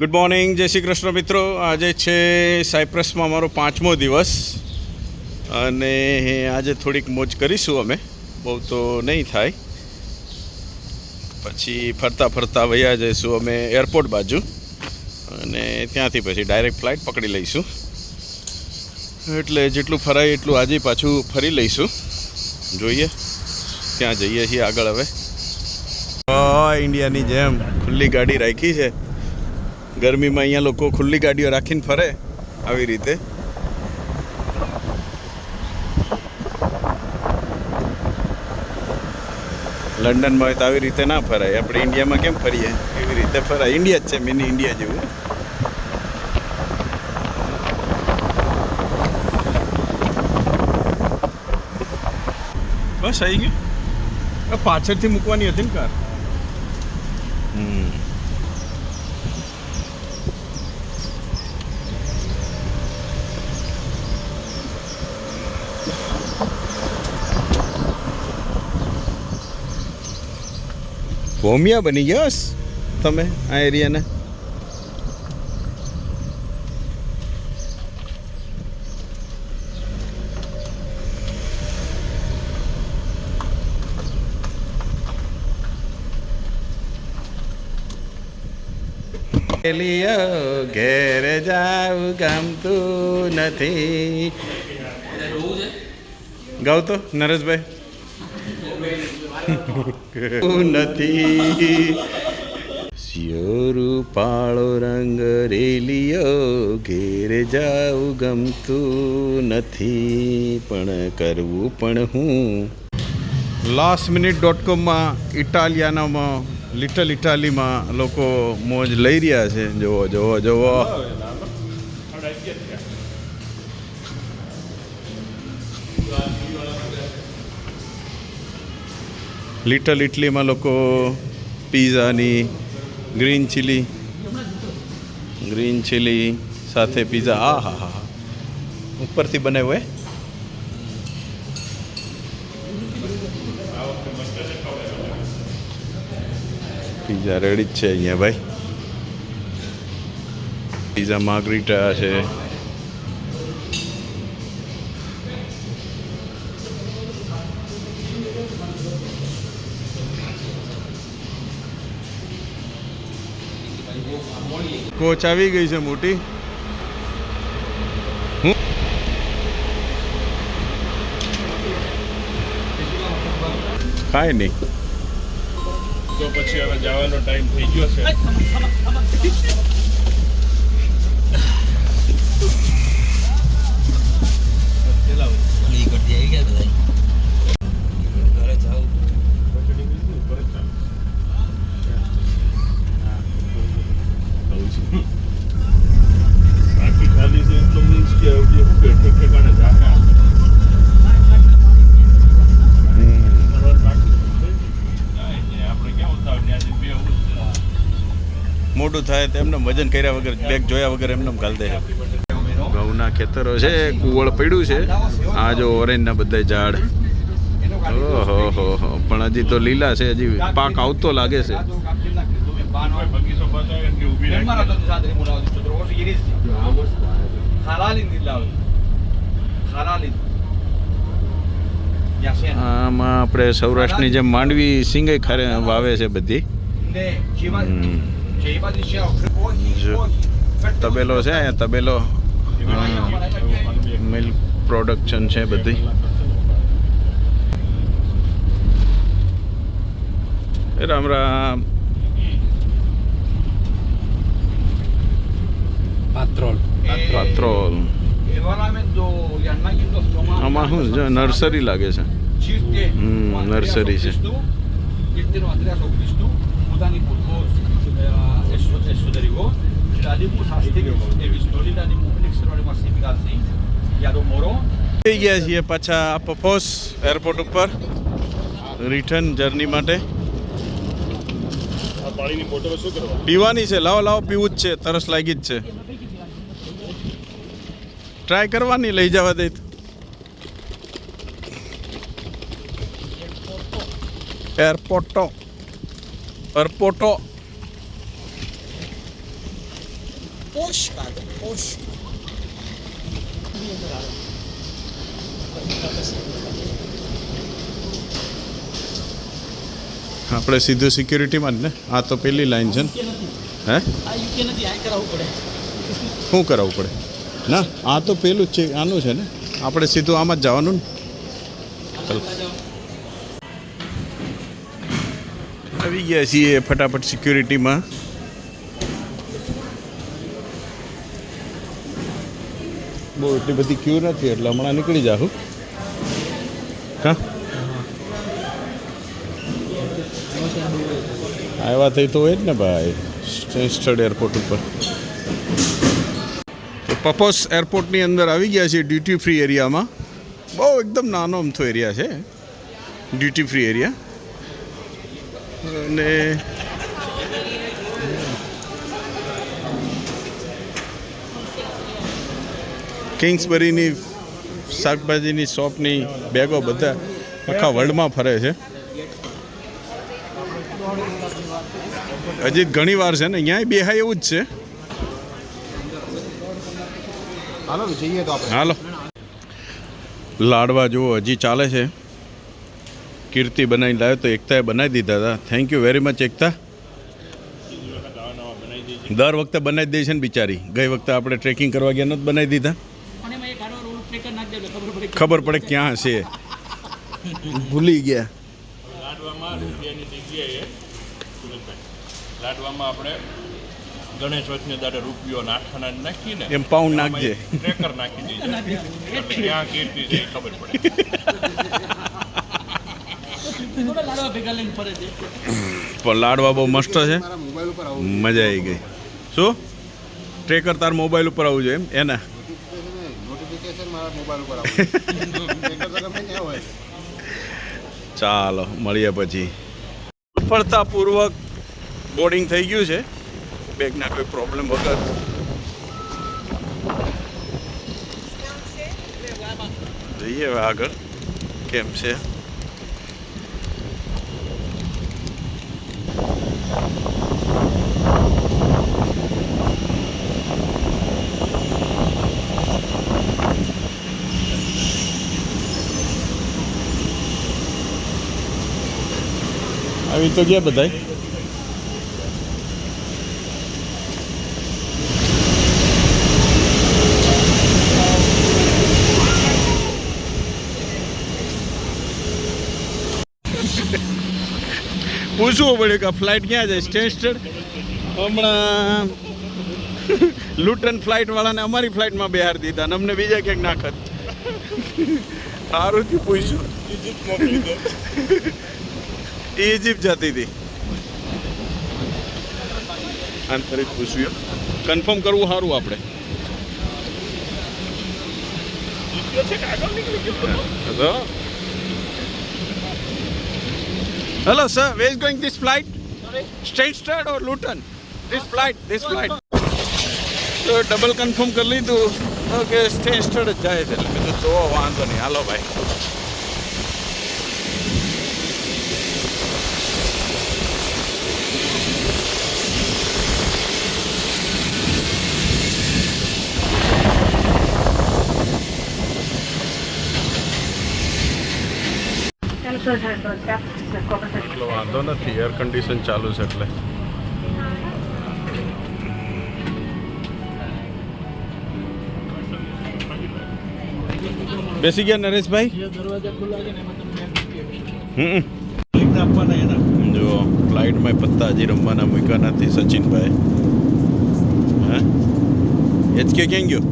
Good morning જય શ્રી કૃષ્ણ મિત્રો. આજે છે સાયપ્રસમાં અમારો પાંચમો દિવસ અને આજે થોડીક મોજ કરીશું અમે. બહુ તો નહીં થાય. પછી ફરતા ફરતા વયા જઈશું અમે એરપોર્ટ બાજુ અને ત્યાંથી પછી ડાયરેક્ટ ફ્લાઇટ પકડી લઈશું. એટલે જેટલું ફરાય એટલું આજે પાછું ફરી લઈશું. જોઈએ. ત્યાં જઈએ છીએ આગળ હવે. ઇન્ડિયાની જેમ ખુલ્લી ગાડી રાખી છે. ગરમીમાં અહીંયા લોકો ખુલ્લી ગાડીઓ રાખીને ફરે આવી રીતે. લંડનમાં હોય તો આવી રીતે ના ફરાય. આપણે ઇન્ડિયામાં કેમ ફરીએ? એવી રીતે ફરાય. ઇન્ડિયા જ છે મિની ઇન્ડિયા જેવું. બસ આવી ગયું. પાછળથી મૂકવાની હતી ને કાર. ભોમિયા બની ગયા તમે આ એરિયાના. લિયો ઘેર જાવ ગમતું નથી. ગાવ તો નરેશભાઈ. નથી. સિયોરું પાળો રંગ રેલીઓ ઘેર જાવું ગમતું નથી, પણ કરવું પણ હું. લાસ્ટ મિનિટ ડોટ કોમમાં ઇટાલિયાનામાં લિટલ ઇટાલીમાં લોકો મોજ લઈ રહ્યા છે. જોવો જોવો જુઓ. લિટલ ઇટલીમાં લોકો પીઝાની ગ્રીન ચીલી ગ્રીન ચીલી સાથે પીઝા આ હા હા હા. ઉપરથી બનાવ્યો હોય. પીઝા રેડી જ છે અહીંયા, ભાઈ. પીઝા માર્ગરીટા છે. કોચ આવી ગઈ છે મોટી. હું? કાંઈ નહીં. તો પછી હવે જવાનો ટાઈમ થઈ ગયો છે ઈ કરતી આવી ગયા બધા ઘરે જાવ બાકી ખાલી છે એટલો મીન્સ કે હવે શું કે ઠેક ઠેકાણે જાહે ફરવાનું બાકી છે. જાય એટલે આપણે ક્યાં ઉતાવળ ત્યાંથી બે ઉતાવળ છે. મોટું થાય તો એમને વજન કર્યા વગર બેગ જોયા વગર એમને ગાલ દે ઘઉંના ખેતરો છે કુવળ પડ્યું છે. આ જો ઓરેન્જના બધા ઝાડ. ઓહો હો હો પણ હજી તો લીલા છે હજી પાક આવતો લાગે છે. આમાં આપણે સૌરાષ્ટ્રની જેમ માંડવી સિંગાઈ ખારે વાવે છે બધી. તબેલો છે અહીંયા તબેલો મિલ્ક પ્રોડક્શન છે બધી રામ રામ પાત્રોલ પાત્રોલ આમાં શું છે નર્સરી લાગે છે નર્સરી છે થઈ ગયા છીએ પાછા પફોસ એરપોર્ટ ઉપર. રિટર્ન જર્ની માટે. પીવાની છે. લાવો લાવો પીવું જ છે. તરસ લાગી જ છે. ટ્રાય કરવાની લઈ જવા દે. એરપોર્ટો એરપોર્ટો પોશ કાર પોશ આપણે સીધું સિક્યુરિટીમાં જ ને? આ તો પેલી લાઈન છે ને. હે? શું કરાવવું પડે? ના આ તો પેલું જ છે આનું છે ને? આપણે સીધું આમાં જ જવાનું ને. આવી ગયા છીએ ફટાફટ સિક્યુરિટીમાં બહુ એટલી બધી ક્યુ નથી, એટલે હમણાં નીકળી જાઉં હા. આવ્યા થઈ તો હોય જ ને ભાઈ સ્ટેન્સ્ટડ એરપોર્ટ ઉપર. પપોસ એરપોર્ટની અંદર આવી ગયા છે ડ્યુટી ફ્રી એરિયામાં. બહુ એકદમ નાનો અમથો એરિયા છે ડ્યુટી ફ્રી એરિયા. અને કિંગ્સબરીની શાકભાજીની શોપની બેગો બધા આખા વર્લ્ડમાં ફરે છે. હજી ઘણી વાર છે ને અહીંયા બેહાય એવું જ છે. હાલો લાડવા જુઓ હજી ચાલે છે. કીર્તિ બનાવી લાવ્યો તો એકતાએ બનાવી દીધા હતા. Thank you very much Ekta. દર વખતે બનાવી દે છે ને બિચારી. ગઈ વખતે આપણે ટ્રેકિંગ કરવા ગયા નહોતું બનાવી દીધા અને એમાં એક આડો રોલ ટ્રેકર નાખી દે એટલે ખબર પડે ક્યાં છે ભૂલી ગયા. લાડવામાં રૂપિયાની જગ્યાએ લાડવામાં આપણે ગણેશ વચને દાડે રૂપિયો નાઠાના નાખીને એમ પાઉન્ડ નાખજે. ટ્રેકર નાખી દેજે એટલે ક્યાં કીર્તિ છે ખબર પડે. થોડા લાડવા ભેગા લઈને ફરે છે. પણ લાડવા બહુ મસ્ત છે. મજા આવી ગઈ. શું? ટ્રેકર તાર મોબાઈલ ઉપર આવવું જોઈએ એમ? એના? ચાલો મળીએ પછી. સફળતાપૂર્વક બોર્ડિંગ થઈ ગયું છે. બેગના કોઈ પ્રોબ્લેમ વગર. જઈએ હવે આગળ. કેમ છે? આવી તો ગયા બધાય. પૂછવું પડ્યું કે ફ્લાઇટ ક્યાં જાય? સ્ટેન્ડ હમણાં લુટન ફ્લાઇટ વાળાને અમારી ફ્લાઇટમાં બિહાર દીધા અને અમને બીજા ક્યાંક નાખત સારું પૂછ્યું. એ જતી હતી. આંતરિક પૂછ્યું કન્ફર્મ કરવું સારું આપણે. Hello sir where is going this flight Stansted or Luton this flight this flight તો ડબલ કન્ફર્મ કરી લીધું ઓકે સ્ટાર્ટ જ જાય છે. એટલે કીધું તો વાંધો નહીં. હાલો ભાઈ એટલો વાંધો નથી એર કન્ડિશન ચાલુ છે એટલે. બેસી ગયા નરેશભાઈ? જો ફ્લાઇટમાં પત્તા હજી રમવાના મૂક્યા નથી સચિનભાઈ. હા? એચકે ક્યાં ગયો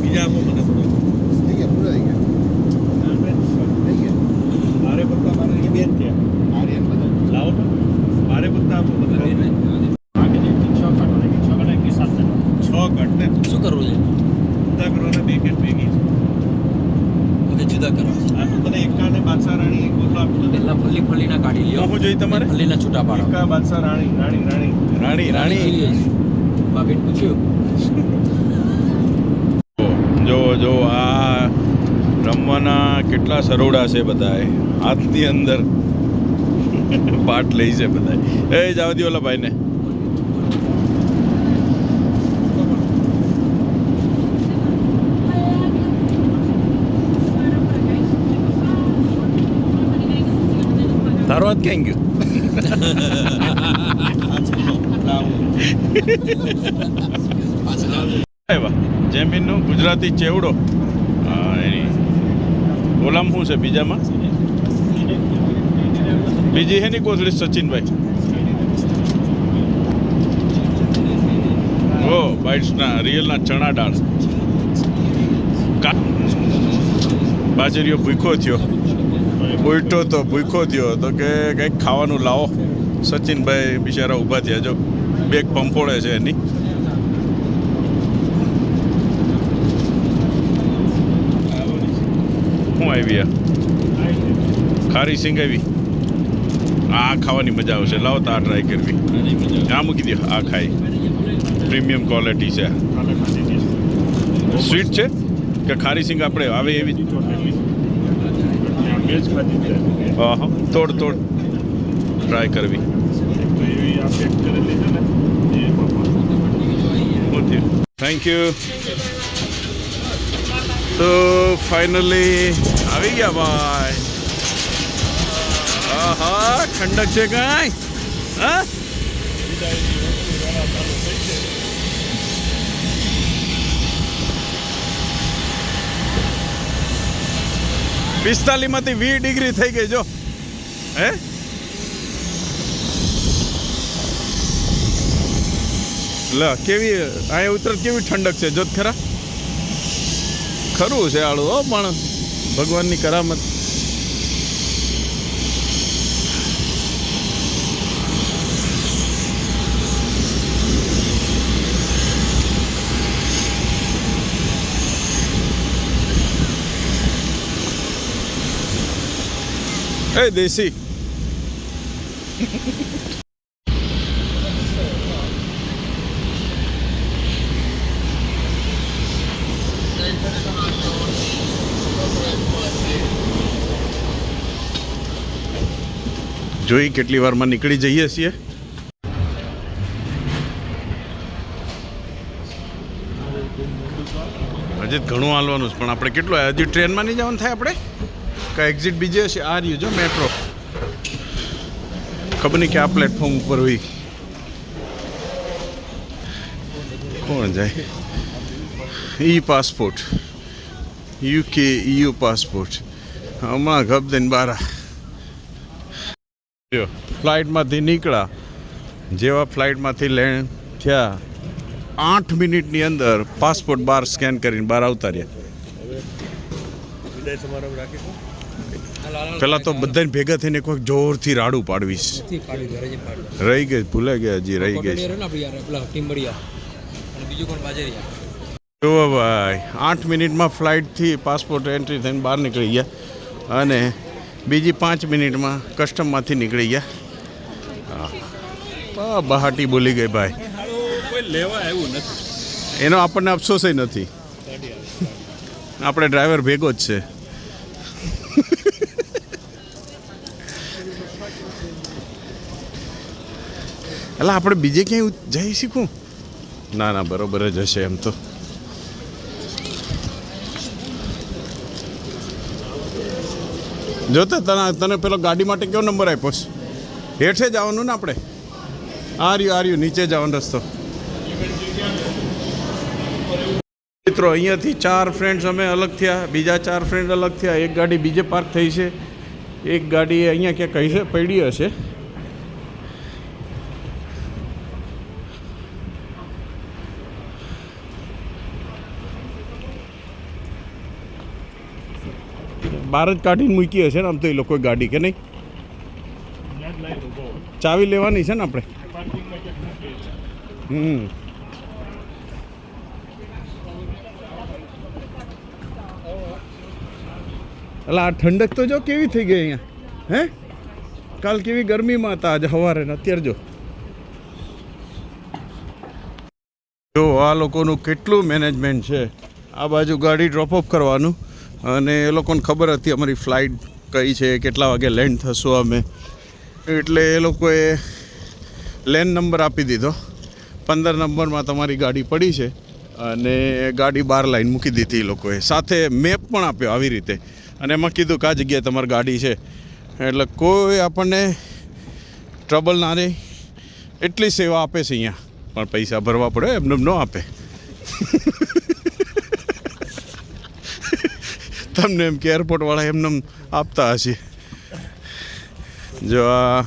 બીજા આપો મને મારે પત્તા મારે એ બે જ થયા લાવો તો મારે પત્તા આપો બધા આગે જે છ કટ અને છ કટ એક સાત છ કટ ને શું કરવું છે પત્તા કરવાના બે કેટ ભેગી બધે જુદા કરવા આ તો તને એકા ને બાદશાહ રાણી એક બોટલો આપી દો પહેલા ફલ્લી ફલ્લીના કાઢી લ્યો તમારે? અલીના છૂટા પાડો. કા બાદશાહ રાણી રાણી રાણી. રાણી રાણી. ભાભીને પૂછ્યું. જો જો આ રમવાના કેટલા સરોડા છે બધાએ હાથની અંદર. પાઠ લઈ છે બધાએ એ જાવ દી ઓલા ભાઈને. તારો હાથ ક્યાં ગયો જેમીનનું ગુજરાતી ચેવડો એની ઓલામ શું છે બીજામાં બીજી હેની કોથળી સચિનભાઈ ઓ બાઇટ્સના રિયલના ચણા દાળ બાજરીઓ ભૂખો થયો ઉલટો તો ભૂખો થયો તો કે કંઈક ખાવાનું લાવો. સચિનભાઈ બિચારા ઊભા થયા. જો બેગ પંપોળે છે એની. શું આવી ખારી સિંગ આવી. આ ખાવાની મજા આવશે. લાવો તો આ ટ્રાય કરવી. આ મૂકી દો. આ ખાઈ. પ્રીમિયમ ક્વોલિટી છે સ્વીટ છે. કે ખારી સિંગ આપણે આવે એવી? જ મેચ ખાધી હા હા તોડ તોડ. ટ્રાય કરવી. થેન્ક યુ તો ફાઇનલી આવી ગયા ભાઈ. આહા ઠંડક છે કાંઈ? હા? પિસ્તાલીસમાંથી વીસ ડિગ્રી થઈ ગઈ, જો. હે? લ, કેવી અહીંયા ઉતર કેવી ઠંડક છે? જોત ખરા. ખરું છે આળું હો, પણ ભગવાનની કરામત. એ દેશી જોઈ કેટલી વારમાં નીકળી જઈએ છીએ. હજી ઘણું હાલવાનું છે, પણ આપણે કેટલું, હજી ટ્રેનમાં નહીં જવાનું થાય આપણે? એક્ઝિટ બીજે હશે? આ રહ્યું જો મેટ્રો ખબર નહીં કે આ પ્લેટફોર્મ ઉપર હોય. કોણ જાય? ઈ પાસપોર્ટ યુકે ઈયુ પાસપોર્ટ હમણાં ગપ દઈને બારા. ફ્લાઇટમાંથી નીકળ્યા. જેવા ફ્લાઇટમાંથી લેણ થયા. આઠ મિનિટની અંદર પાસપોર્ટ બાર સ્કેન કરીને બહાર આવતા રહ્યા. રાખીશું. પહેલાં તો બધાને ભેગા થઈને કોઈક જોરથી રાડું પાડવીશ રહી ગઈ ભૂલાઈ ગયા હજી રહી ગઈ જુઓ ભાઈ આઠ મિનિટમાં ફ્લાઇટથી પાસપોર્ટ એન્ટ્રી થઈને બહાર નીકળી ગયા. અને બીજી પાંચ મિનિટમાં કસ્ટમમાંથી નીકળી ગયા. બહાટી બોલી ગઈ ભાઈ. લેવા આવ્યું નથી એનો આપણને અફસોસ નથી. આપણે ડ્રાઈવર ભેગો જ છે. એટલે આપણે બીજે ક્યાંય જઈ શીખું ના ના, બરોબર જ હશે એમ તો. જોતે, તને તને પેલો ગાડી માટે કયો નંબર આપ્યો છે? હેઠે જવાનું ને આપણે? આર્યું આર્યું, નીચે જવાનો રસ્તો. મિત્રો, અહીંયાથી ચાર ફ્રેન્ડ્સ અમે અલગ થયા, બીજા ચાર ફ્રેન્ડ અલગ થયા. એક ગાડી બીજે પાર્ક થઈ છે. એક ગાડી અહીંયા ક્યાંક કહી છે પડી હશે. બહાર જ કાઢીને મૂકી હશે ને, આમ તો એ લોકોએ ગાડી, કે નહીં? ચાવી લેવાની છે ને આપણે? હમ. એટલે આ ઠંડક તો જો કેવી થઈ ગઈ અહીંયા? હે? કાલ કેવી ગરમીમાં હતા આજે સવારે ને અત્યારે જો. જો આ લોકોનું કેટલું મેનેજમેન્ટ છે. આ બાજુ ગાડી ડ્રોપ ઓફ કરવાનું. અને એ લોકોને ખબર હતી અમારી ફ્લાઇટ કઈ છે, કેટલા વાગે લેન્ડ થશું અમે. એટલે એ લોકોએ લેન નંબર આપી દીધો. પંદર નંબરમાં તમારી ગાડી પડી છે અને ગાડી બાર લાઈન મૂકી દીધી એ લોકોએ. સાથે મેપ પણ આપ્યો આવી રીતે. અને એમાં કીધું કે આ જગ્યાએ તમારી ગાડી છે. એટલે કોઈ આપણને ટ્રબલ ના રહે એટલી સેવા આપે છે અહીંયા. પણ પૈસા ભરવા પડે, એમને એમ ન આપે. તમને એમ કે એરપોર્ટવાળા એમને એમ આપતા હશે. જો આ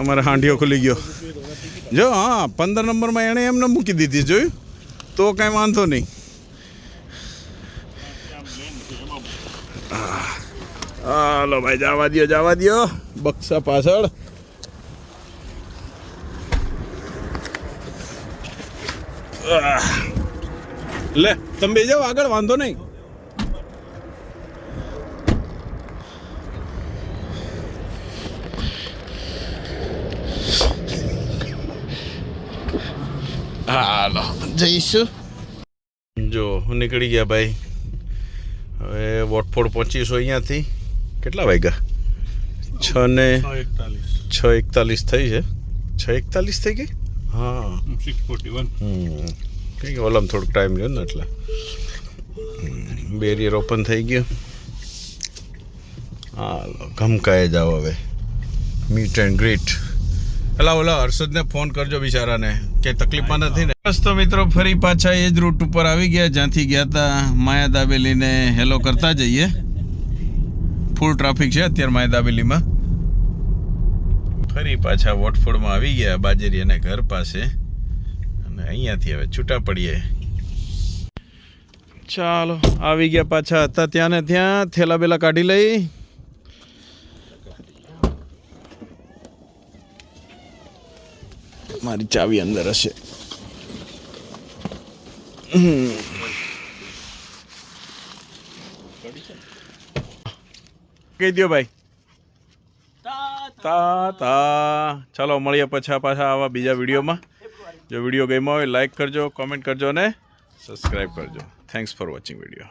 અમારે હાંડિયો ખુલી ગયો. જો, હા, પંદર નંબરમાં એણે એમને મૂકી દીધી, જોયું? તો કાંઈ વાંધો નહીં. હાલો ભાઈ, જવા દ્યો જવા દ્યો. બક્સા પાછળ. લે, તમે જાઓ, આગળ વાંધો નહીં. હાલો. જઈશું. જો નીકળી ગયા ભાઈ. હવે વોટફોર્ડ પહોંચીશું અહીંયાથી. કેટલા વાગ્યા? છ ને છ એકતાલીસ. થઈ છે. છ એકતાલીસ થઈ ગઈ? હા. સિક્સ ફોર્ટી વન કંઈક ઓલામ થોડોક ટાઈમ રહ્યો ને એટલે. બેરિયર ઓપન થઈ ગયું. હાલો ગમકાએ જાઓ હવે. મીટ એન્ડ ગ્રીટ એલા ઓલા હર્ષદને ફોન કરજો બિચારાને, કે તકલીફમાં નથી ને. બસ તો મિત્રો, ફરી પાછા એ જ રૂટ ઉપર આવી ગયા, જ્યાંથી ગયા હતા માયા દાબેલીને હેલો કરતા જઈએ. ફૂલ ટ્રાફિક છે અત્યારે માયા દાબેલીમાં. ફરી પાછા વોટફોર્ડમાં આવી ગયા, બાજેરી અને ઘર પાસે. અને અહીંયાથી હવે છૂટા પડીએ. ચાલો, આવી ગયા પાછા હતા ત્યાં ને ત્યાં થેલા બેલા કાઢી લઈ. મારી ચાવી અંદર હશે. કહી દો ભાઈ. તા તા. ચાલો, મળીએ પછી પાછા આવા બીજા વિડીયોમાં. જો વીડિયો ગમ્યો હોય લાઈક કરજો કોમેન્ટ કરજો અને સબસ્ક્રાઈબ કરજો. Thanks for watching video